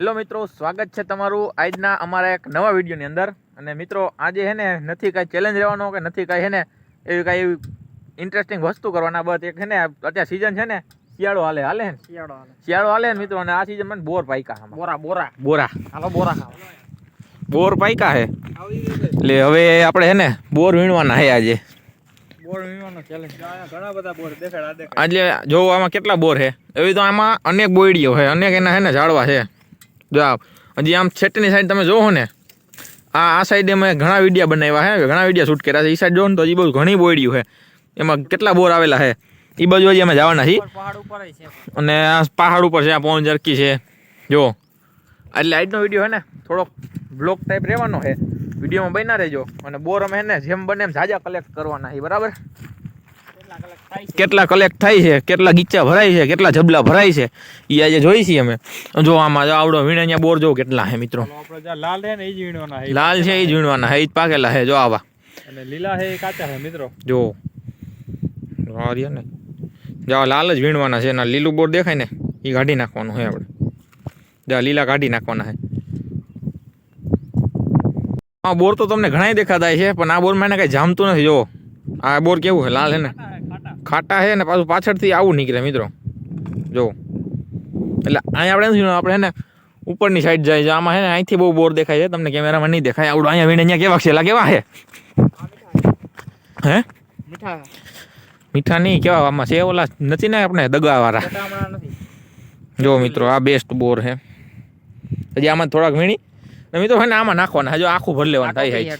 Hello મિત્રો સ્વાગત છે તમારું આજના અમારા એક નવા વિડીયોની અંદર. અને મિત્રો આજે હે ને નથી કાંઈ ચેલેન્જ રહેવાનો કે નથી કાંઈ હે ને એવી કાંઈ એવી ઇન્ટરેસ્ટિંગ વસ્તુ કરવાના બસ એક છે ને અત્યારે સિઝન છે ને શિયાળો હાલે હાલે ને? શિયાળો હાલે. શિયાળો હાલે ને મિત્રો અને આ સિઝન મને બોર પાયકા. બોરા બોરા. બોરા. હાલો બોરા ખાવા. બોર પાયકા હે એટલે હવે આપણે છે ને બોર વીણવાના હે આજે. બોર વીણવાનો challenge. ઘણા બધા બોર દેખાડ દેખાડ. આજે જો આમાં કેટલા બોર છે. એવી તો આમાં અનેક બોયડીઓ છે અનેક એના છે ને ઝાડવા છે. જો આ હજી આમ છેટની સાઈડ તમે જોવો ને આ આ સાઈડે મેં ઘણા વિડીયા બનાવ્યા છે ઘણા વિડીયા શૂટ કર્યા છે. એ સાઈડ જોવો ને તો હજી બહુ ઘણી બોયડીઓ છે એમાં કેટલા બોર આવેલા છે એ બાજુ હજી અમે જવાના છીએ પહાડ ઉપર અને આ પહાડ ઉપર છે આ પવન જરકી છે. જો. એટલે આજનો વીડિયો હે ને થોડોક બ્લોક ટાઈપ રહેવાનો છે વિડીયોમાં બન્યા રહેજો. અને બોર અમે ને જેમ બને એમ ઝાઝા કલેક્ટ કરવાના છે બરાબર? કેટલા કલેક્ટ થાય છે કેટલા ગીચા ભરાય છે કેટલા જબલા ભરાય છે એ આજે જોઈ છીએ અમે. જો આમાં જો આવડો વીણ અહીંયા બોર જો કેટલા છે મિત્રો. લાલ છે ને એ જ વીણવાના લાલ છે એ જ વીણવાના એ જ પાકેલા છે જો આવા. અને લીલા છે એ કાચા છે મિત્રો. જો. ને. જો લાલ જ વીણવાના છે એના લીલું બોર દેખાય ને એ કાઢી નાખવાનું છે આપણે જો લીલા કાઢી નાખવાના છે. આ બોર તો તમને ઘણા દેખાતા છે પણ આ બોરમાં એને કઈ જામતું નથી જો. આ બોર કેવું છે લાલ છે ને? ખાટા છે ને પાછું પાછળથી આવું નીકળે મિત્રો. જો. એટલે અહીંયા આપણે નથી આપણે ને ઉપરની સાઈડ જાય છે. આમાં છે ને અહીંથી બહુ બોર દેખાય છે. તમને કેમેરામાં નહીં દેખાય. આવડું અહીંયા વીણે અહીંયા કેવા છે? એલા કેવા છે? હે? મીઠા મીઠા નહીં કેવા આમાં છે? ઓલા નથી ને આપણે દગાવાળા? નથી જો મિત્રો આ બેસ્ટ બોર છે. હજી આમાં થોડાક વીણી. ને મિત્રો હોય ને આમાં નાખવાના. હજુ આખું ભર લેવાનું થાય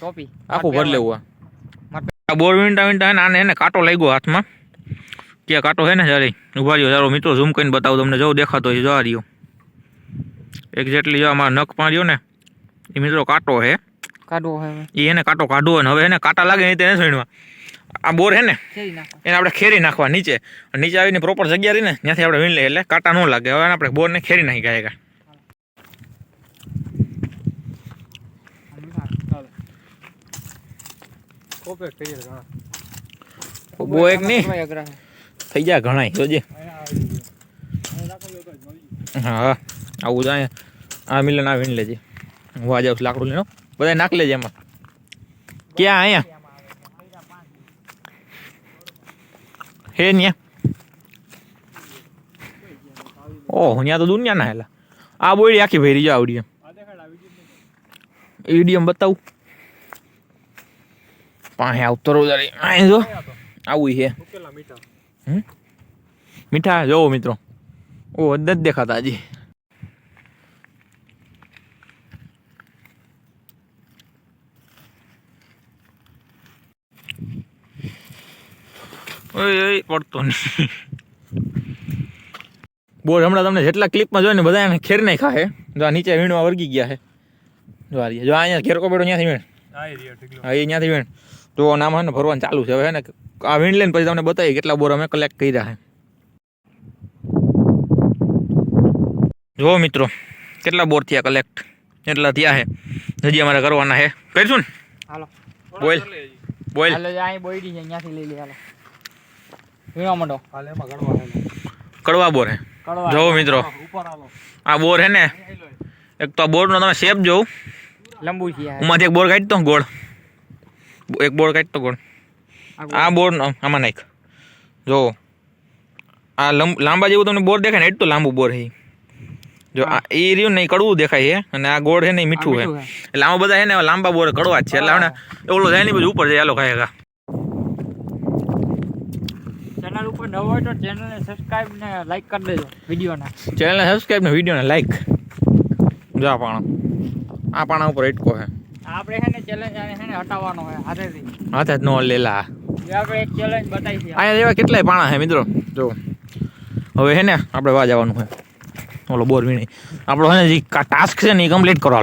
આખું ભર લેવું આ. બોર વીંટા વીંટા આને એને કાંટો લાગ્યો હાથમાં. કે કાંટો છે ને જરી? ઊભા રહ્યો ચાલો મિત્રો ઝૂમ કરીને બતાવું તમને. જો દેખાતો હોય જવા રહ્યો. એક્ઝેક્ટલી જો અમારા નખ પાડ્યો ને એ મિત્રો કાંટો છે. કાઢવો હોય એ એને કાંટો કાઢવો અને હવે એને કાંટા લાગે નહીં તેને વીણવા આ બોર છે ને એને આપણે ખેરી નાખવા નીચે. નીચે આવીને પ્રોપર જગ્યા રહી ને ત્યાંથી આપણે વીણ લઈએ એટલે કાંટા ન લાગે. હવે આપણે બોરને ખેરી નાખી ગયા બહુ એક નહીં. થઈ ગયા ઘણા જોજે. આવી. હા, આવું અહીંયા આ મિલન આવીને લેજે. હું આ જાઉં છું લાકડું લેનો બધા નાખ લેજે એમાં. ક્યાં અહીંયા? હે ન્યા. ઓહ, ન્યા તો દુનિયા ના હેલા. આ બોયડી આખી ભરી જો આવડી ઈડીએમ આવી બતાવું. પાસે આવતો રહું અહીં જો. આવું છે મીઠા મીઠા જોવો મિત્રો. ઓ જ નથી દેખાતા હજી. ઓય ઓય પડતો નહીં બોર હમણાં તમને જેટલા ક્લિપમાં જોઈને બધા એને ખેર નહીં ખાહે જો આ નીચે વીણવા વર્ગી ગયા છે જો આ રહ્યા. જો આ અહીંયા ઘેર કોપેડો ત્યાંથી વીણ. આવી રહ્યો ઢીકલો. હા એ ત્યાંથી વીણ. તો નામ હે ને ભરવાનું ચાલુ છે. હવે હે ને આ વીણ લઈને પછી તમને બતાવીએ કેટલા બોર અમે કલેક્ટ કર્યા છે જુઓ મિત્રો કેટલા બોર થયા કલેક્ટ એટલા થયા છે હજી અમારે કરવાના છે કરીશું ને? હાલો. બોલ. થોડા કરી લેજે. બોલ. હાલો જે અહીં બોયડી છે અહીંયાથી લઈ લે હાલો. વીણવા માંડો. હાલ એમાં ગળવા હેલો. કડવા બોર હે. કડવા. જોવો મિત્રો. ઉપર હાલો. આ બોર હે ને અહીં લો. એક તો આ બોરનો તમે શેપ જોઉં લંબુ છે આ. ઉમાંથી એક બોર કાઢતો ગોળ. એક બોર કાઢતો ગોળ આ બોર આમાં નાખ. જો. આ લાંબા જેવું તમને બોર દેખાય ને એટલું લાંબુ બોર છે જો આ એ રહ્યું ને કડવું દેખાય છે અને આ ગોળ છે ને મીઠું છે. એટલે આમાં બધા છે ને લાંબા બોર કડવા જ છે. એટલે આપણે ઓલો જાય ને બધું ઉપર જાય હાલો ખાય ચેનલ ઉપર નવો હોય તો ચેનલને સબસ્ક્રાઇબ ને લાઈક કરી દેજો વિડીયોના. ચેનલને સબસ્ક્રાઈબ ને વિડીયોને લાઈક જો પાણા. આ પાણા ઉપર એટકો છે. આપણે છે ને ચેલેન્જ આને છે ને હટાવવાનો હોય હાથેથી. હાથે જ નો લેલા. એ આપણે એક ચેલેન્જ બતાવી છે. અહીંયા એવા કેટલાય પાણા છે મિત્રો? જો. હવે છે ને આપણે વા જવાનું છે. ઓલો બોર વીણી. આપણો છે ને જે ટાસ્ક છે ને એ કમ્પ્લીટ કરો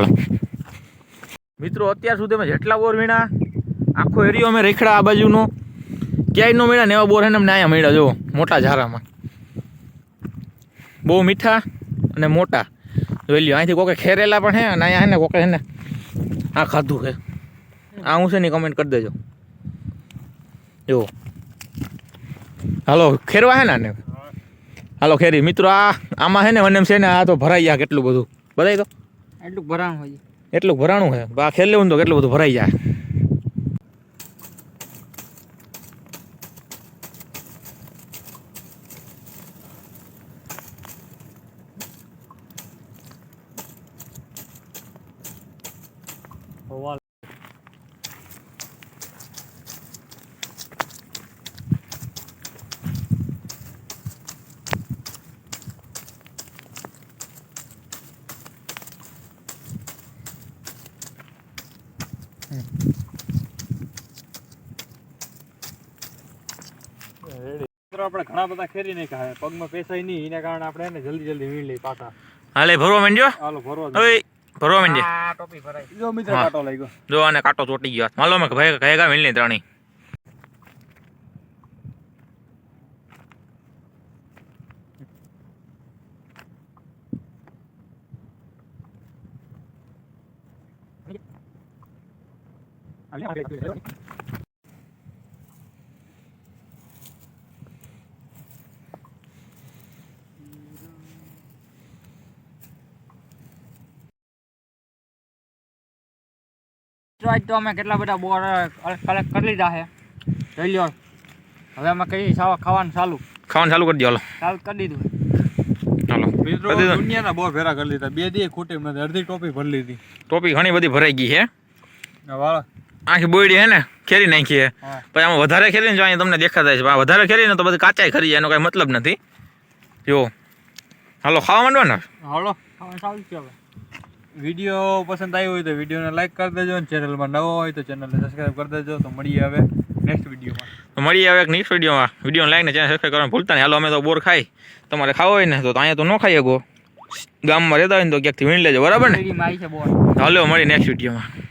મિત્રો અત્યાર સુધી અમે જેટલા બોર વીણા આખો એરિયો અમે રેખડા આ બાજુનો. ક્યાંય નો મળ્યા ને એવા બોર છે ને અમને અહીંયા મળ્યા જો મોટા ઝારામાં. બહુ મીઠા અને મોટા. જોઈ લ્યો અહીંથી કોકે ખેરેલા પણ છે અને અહીંયા છે ને કોકે છે ને આ ખાધું છે. આ હું છે ને કમેન્ટ કરી દેજો. જો હાલો ખેરવા હે ને આને? હાલો ખેરી. મિત્રો આ આમાં છે ને મને એમ છે ને આ તો ભરાઈ ગયા કેટલું બધું. બધાય તો? એટલું ભરાણું હોય. એટલું ભરાણું છે બા ખેલ લેવું તો કેટલું બધું ભરાઈ જાય. હવા આપણે ઘણા બધા ખેરી નાખ્યા ખાય પગમાં પેસાય નહીં એના કારણે આપણે જલ્દી જલ્દી વીણ લઈ પાછા. હાલે ભરવા માંડ્યો? હાલો ભરવા હવે ભરવા માંડે? આ ટોપી ભરાય. જો મિત્ર હા. કાંટો લાગ્યો જો આને કાંટો ચોટી ગયો. માલો મેં ભાઈ કહેગા મિલની ત્રણેય. આજ તો અમે કેટલા બધા બોર કલેક્ટ કરી લીધા છે. જોઈ લ્યો. હવે અમે કઈ સાવા ખાવાનું ચાલુ. ખાવાનું ચાલુ કરી દો હાલો. ચાલુ કરી દીધું હાલો. મિત્રો દુનિયાના બહુ ભેરા કરી લીધા. બે દી ખોટી નથી અડધી ટોપી ભરી લીધી. ટોપી ઘણી બધી ભરાઈ ગઈ છે. વાળા. આખી બોયડી હે ને ખેરી નાખી છે. પછી આમાં વધારે ખેરી ને જો અહીંયા તમને દેખાતા છે વધારે ખેરી ને તો બધી કાચાઈ ખરી જાય એનો કઈ મતલબ નથી. જો. હાલો ખાવા માંડવા ને? હાલો. ખાવાનું ચાલુ છે હવે. વીડિયો પસંદ આવ્યો હોય તો વિડીયોને લાઈક કરી દેજો અને ચેનલમાં નવો હોય તો ચેનલને સબસ્ક્રાઈબ કરી દેજો. તો મળીએ હવે નેક્સ્ટ વિડીયોમાં તો મળીએ હવે એક નેક્સ્ટ વિડીયોમાં વીડિયો લાઈક ને ચેનલ સબસ્ક્રાઈબ કરવાનું ભૂલતા નહીં. હાલો અમે તો બોર ખાઈ. તમારે ખાવો હોય ને તો અહીંયા તો ન ખાઈ શકો. ગામમાં રહેતા હોય ને તો ક્યાંકથી વીણ લેજો. બરાબર ને? હાલો મળી નેક્સ્ટ વિડીયોમાં